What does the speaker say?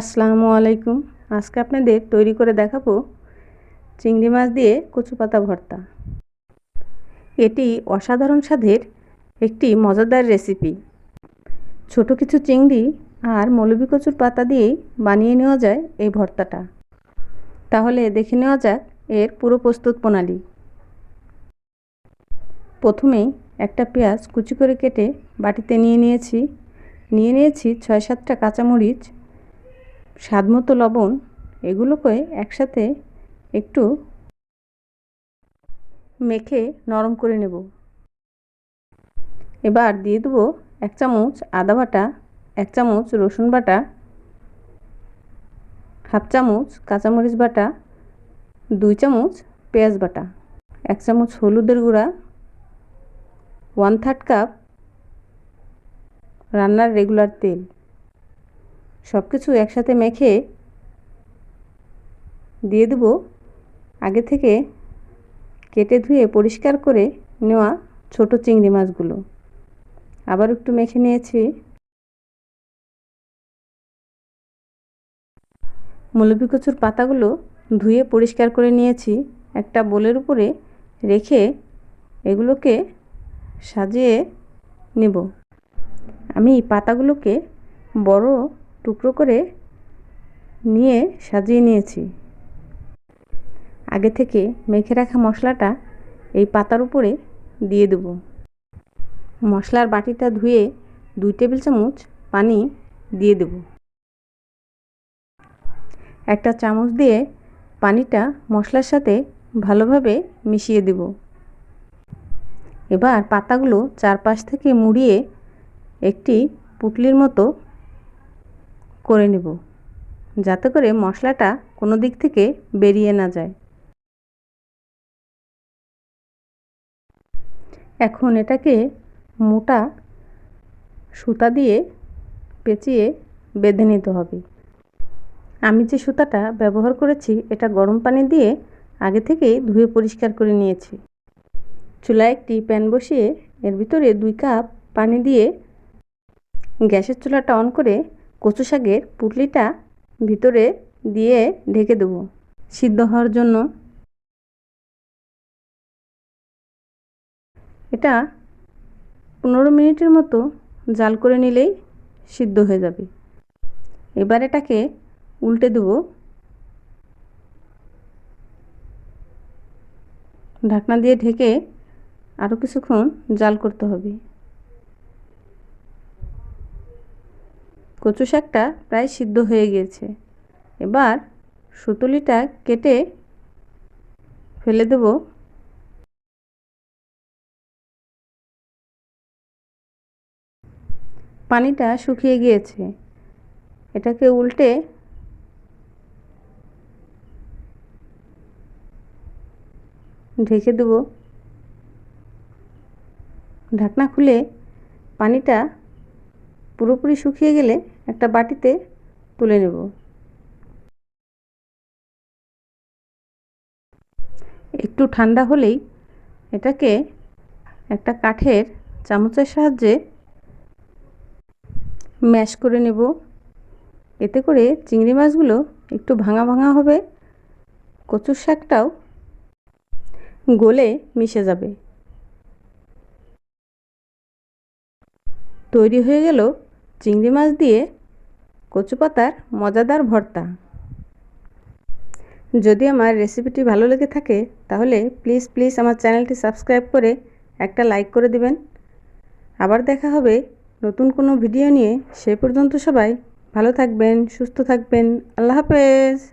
আসসালামু আলাইকুম। আজকে আপনাদের তৈরি করে দেখাবো চিংড়ি মাছ দিয়ে কচু পাতা ভর্তা। এটি অসাধারণ স্বাদের একটি মজাদার রেসিপি। ছোট কিছু চিংড়ি আর মৌলবি কচুর পাতা দিয়েই বানিয়ে নেওয়া যায় এই ভর্তাটা। তাহলে দেখে নেওয়া যাক এর পুরো প্রস্তুত প্রণালী। প্রথমেই একটা পেঁয়াজ কুচি করে কেটে বাটিতে নিয়ে নিয়েছি। নিয়ে নিয়েছি ছয় সাতটা কাঁচামরিচ স্বাদমতো লবণ এগুলোকে একসাথে একটু মেখে নরম করে নেব। এবার দিয়ে দেবো এক চামচ আদা বাটা, এক চামচ রসুন বাটা, হাফ চামচ কাঁচামরিচ বাটা, দুই চামচ পেঁয়াজ বাটা, এক চামচ হলুদের গুঁড়া, ওয়ান থার্ড কাপ রান্নার রেগুলার তেল। সব কিছু একসাথে মেখে দিয়ে দেব। আগে থেকে কেটে ধুয়ে পরিষ্কার করে নেওয়া ছোট চিংড়ি মাছগুলো। আবার একটু মেখে নিয়েছি। মৌলবি কচুর পাতাগুলো ধুয়ে পরিষ্কার করে নিয়েছি। একটা বোলের উপরে রেখে এগুলোকে সাজিয়ে নেব। আমি পাতাগুলোকে বড় টুকরো করে নিয়ে সাজিয়ে নিয়েছি। আগে থেকে মেখে রাখা মশলাটা এই পাতার উপরে দিয়ে দেব। মশলার বাটিটা ধুয়ে দুই টেবিল চামচ পানি দিয়ে দেব। একটা চামচ দিয়ে পানিটা মশলার সাথে ভালোভাবে মিশিয়ে দেব। এবার পাতাগুলো চারপাশ থেকে মুড়িয়ে একটি পুটলির মতো করে নেব, যাতে করে মশলাটা কোনো দিক থেকে বেরিয়ে না যায়। এখন এটাকে মোটা সুতা দিয়ে পেঁচিয়ে বেঁধে নিতে হবে। আমি যে সুতাটা ব্যবহার করেছি, এটা গরম পানি দিয়ে আগে থেকেই ধুয়ে পরিষ্কার করে নিয়েছি। চুলায় একটি প্যান বসিয়ে এর ভিতরে দুই কাপ পানি দিয়ে গ্যাসের চুলাটা অন করে কচু শাকের পুটলিটা ভিতরে দিয়ে ঢেকে দেব। সিদ্ধ হওয়ার জন্য এটা পনেরো মিনিটের মতো জাল করে নিলেই সিদ্ধ হয়ে যাবে। এবার এটাকে উল্টে দেব। ঢাকনা দিয়ে ঢেকে আরও কিছুক্ষণ জাল করতে হবে। কচু শাকটা প্রায় সিদ্ধ হয়ে গিয়েছে এবার সুতুলিটা কেটে ফেলে দেব। পানিটা শুকিয়ে গিয়েছে। এটাকে উল্টে ঢেকে দেব। ঢাকনা খুলে পানিটা পুরোপুরি শুকিয়ে গেলে একটা বাটিতে তুলে নেব। একটু ঠান্ডা হলেই এটাকে একটা কাঠের চামচের সাহায্যে ম্যাশ করে নেব। এতে করে চিংড়ি মাছগুলো একটু ভাঙা ভাঙা হবে, কচুর শাকটাও গলে মিশে যাবে। তৈরি হয়ে গেল চিংড়ি মাছ দিয়ে কচু পাতার মজাদার ভর্তা। যদি আমার রেসিপিটি ভালো লেগে থাকে, তাহলে প্লিজ প্লিজ আমার চ্যানেলটি সাবস্ক্রাইব করে একটা লাইক করে দিবেন। আবার দেখা হবে নতুন কোনো ভিডিও নিয়ে। সে পর্যন্ত সবাই ভালো থাকবেন, সুস্থ থাকবেন। আল্লাহ হাফেজ।